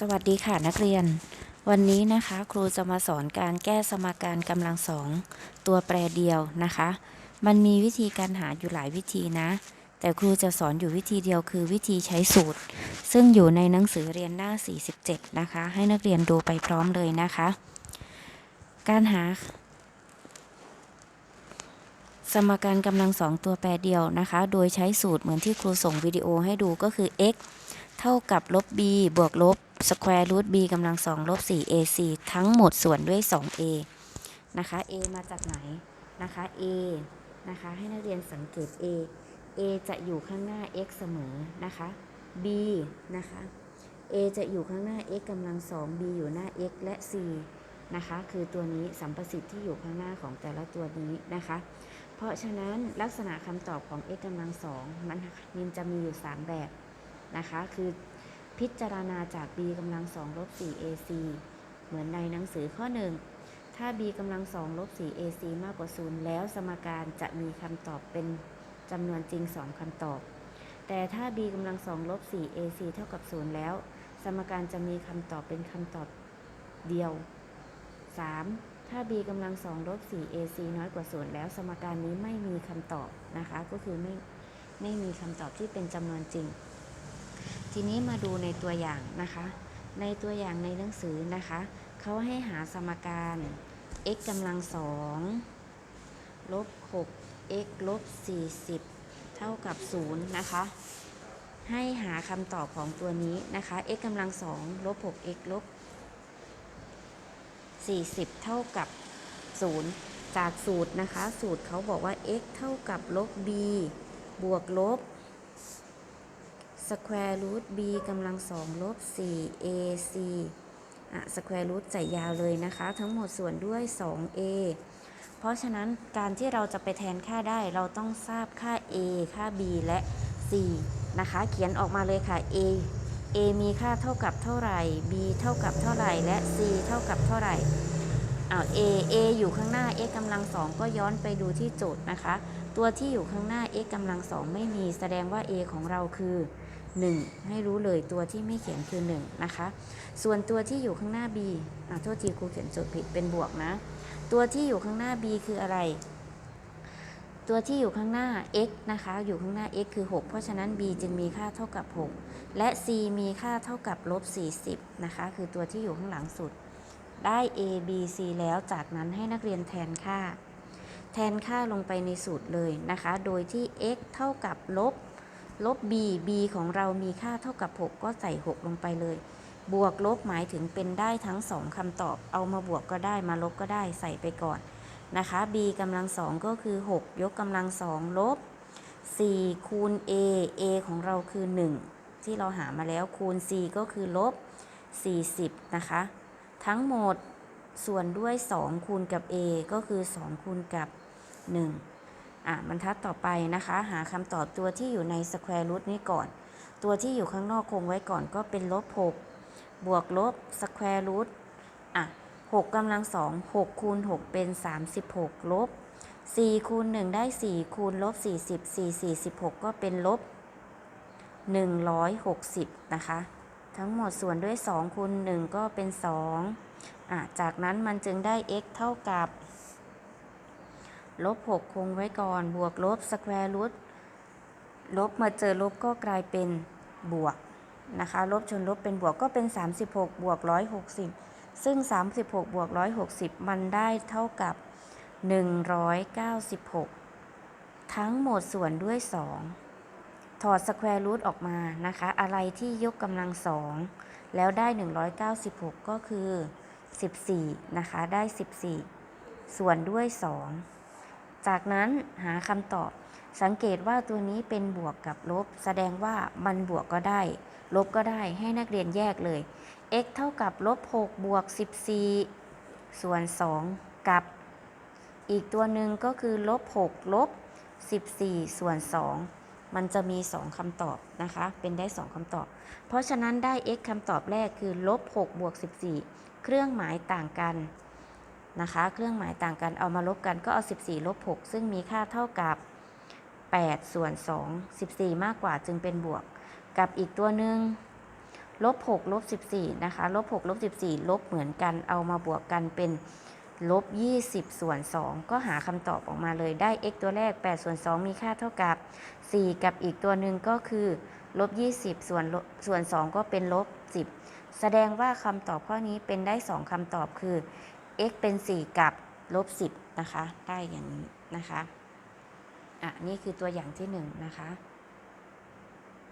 สวัสดีค่ะนักเรียน วันนี้นะคะครูจะมาสอนการแก้สมการกำลังสองตัวแปรเดียวนะคะ มันมีวิธีการหาอยู่หลายวิธีนะ แต่ครูจะสอนอยู่วิธีเดียวคือวิธีใช้สูตร ซึ่งอยู่ในหนังสือเรียนหน้า 47 นะคะ ให้นักเรียนดูไปพร้อมเลยนะคะ การหา สมการกำลังสองตัวแปรเดียวนะคะ โดยใช้สูตรเหมือนที่ครูส่งวิดีโอให้ดูก็คือ x เท่ากับลบ b บวกลบ square root b กำลังสองลบ 4 ac ทั้งหมดส่วนด้วย 2a นะคะ a มาจากไหนนะคะ a นะคะให้นักเรียนสังเกต a a จะอยู่ข้างหน้า x เสมอนะคะ b นะคะ a จะอยู่ข้างหน้า x กำลังสอง b อยู่หน้า x และ c นะคะคือตัวนี้สัมประสิทธิ์ที่อยู่ข้างหน้าของแต่ละตัวนี้นะคะ เพราะฉะนั้นลักษณะคำตอบของ x กำลังสองมันมันจะมีอยู่ 3 แบบนะคะคือ พิจารณาจาก b กำลังสองลบ 4ac เหมือนในหนังสือข้อ 1 ถ้า b กำลังสองลบ 4ac มากกว่า 0 แล้วสมการจะมีคำตอบเป็นจำนวนจริง 2คำตอบ แต่ถ้า b กำลังสองลบ 4ac เท่ากับ 0 แล้ว สมการจะมีคำตอบเป็นคำตอบเดียว 3. ถ้า b กำลังสองลบ 4ac น้อยกว่า 0 แล้ว สมการนี้ไม่มีคำตอบนะคะ ก็คือไม่ไม่มีคำตอบที่เป็นจำนวนจริง ทีนี้มาดูในตัวอย่างนะคะ ในตัวอย่างในหนังสือนะคะ เขาให้หาสมการ x กำลังสองลบ 6x ลบ40 เท่ากับ 0 นะคะ ให้หาคำตอบของตัวนี้นะคะ x กำลังสองลบ 6x ลบ40 เท่ากับ 0 จากสูตรนะคะ สูตรเขาบอกว่า x เท่ากับลบ b บวกลบ square root b กำลังสองลบ 4ac อะ square root ใส่ยาวเลยนะคะ ทั้งหมดส่วนด้วย 2a เพราะฉะนั้นการที่เราจะไปแทนค่าได้เราต้องทราบค่า a ค่า b และ c นะคะ เขียนออกมาเลยค่ะ a a มีค่าเท่ากับเท่าไหร่ b เท่ากับเท่าไหร่ และ c เท่ากับเท่าไหร่อ้าว a a อยู่ข้างหน้า x กำลังสองก็ย้อนไปดูที่โจทย์นะคะ ตัวที่อยู่ข้างหน้า x กำลังสองไม่มีแสดงว่า a ของเราคือ 1 ให้รู้เลยตัวที่ไม่เขียนคือ 1 นะคะ ส่วนตัวที่อยู่ข้างหน้า b อะโทษทีครูเขียนโจทย์ผิดเป็นบวกนะ ตัวที่อยู่ข้างหน้า b คืออะไร ตัวที่อยู่ข้างหน้า x นะคะ อยู่ข้างหน้า x คือ 6 เพราะฉะนั้น b จึงมีค่าเท่ากับ 6 และ c มีค่าเท่ากับลบ40 นะคะ คือตัวที่อยู่ข้างหลังสุด ได้ a b c แล้วจากนั้นให้นักเรียนแทนค่า แทนค่าลงไปในสูตรเลยนะคะ โดยที่ x เท่ากับลบ ลบ b b ของเรามีค่าเท่ากับ 6 ก็ใส่ 6 ลงไปเลย บวกลบหมายถึงเป็นได้ทั้ง 2คำตอบ เอามาบวกก็ได้มาลบก็ได้ใส่ไปก่อนนะคะ b กำลังสองก็คือ 6 ยกกำลังสองลบ 4 คูณ a a ของเราคือ 1 ที่เราหามาแล้วคูณ c ก็คือลบ 40 นะคะ ทั้งหมดส่วนด้วย 2 คูณกับ a ก็คือ 2 คูณกับ 1 อะบรรทัดต่อไปนะคะ หาคำตอบตัวที่อยู่ใน square root นี้ก่อน ตัวที่อยู่ข้างนอกคงไว้ก่อนก็เป็นลบ6บวกลบ square root อะ6กำลังสอง6คูณ6เป็น 36 ลบ 4 คูณ 1 ได้ 4 คูณลบ 40 4 46 ก็เป็นลบ 160 นะคะ ทั้งหมดส่วนด้วย 2 คูณ 1 ก็เป็น 2อะจากนั้นมันจึงได้ x เท่ากับ ลบ 6 คงไว้ก่อน บวกลบ square root ลบมาเจอลบก็กลายเป็นบวกนะคะ ลบชนลบเป็นบวกก็เป็น 36 บวก 160 ซึ่ง 36 บวก 160 มันได้เท่ากับ 196 ทั้งหมดส่วนด้วย 2 ถอด square root ออกมานะคะ อะไรที่ยกกำลังสองแล้วได้ 196 ก็คือ 14 นะคะ ได้ 14 ส่วนด้วย 2 จากนั้นหาคำตอบ สังเกตว่าตัวนี้เป็นบวกกับลบ แสดงว่ามันบวกก็ได้ ลบก็ได้ให้นักเรียนแยกเลย x เท่ากับลบ6บวก 14 ส่วน 2 กับ อีกตัวหนึ่งก็คือลบ6ลบ 14 ส่วน 2 มันจะมี 2คำตอบนะคะ เป็นได้ 2คำตอบ เพราะฉะนั้นได้ x คำตอบแรกคือลบ6บวก 14 เครื่องหมายต่างกัน นะคะ เครื่องหมายต่างกันเอามาลบกันก็เอา 14 ลบ 6 ซึ่งมีค่าเท่ากับ 8 ส่วน 2 14 มากกว่าจึงเป็นบวก กับอีกตัวหนึ่งลบ 6 ลบ 14 นะคะ ลบ 6 ลบ 14 ลบเหมือนกันเอามาบวกกันเป็นลบ 20 ส่วน 2 ก็หาคำตอบออกมาเลยได้ x ตัวแรก 8 ส่วน 2 มีค่าเท่ากับ 4 กับอีกตัวหนึ่งก็คือลบ 20 ส่วนส่วน 2 ก็เป็นลบ 10 แสดงว่าคำตอบข้อนี้เป็นได้ 2 คำตอบคือ x เป็น 4 กับลบ 10 นะคะ ได้อย่างนี้นะคะ อะ นี่คือตัวอย่างที่ 1 นะคะ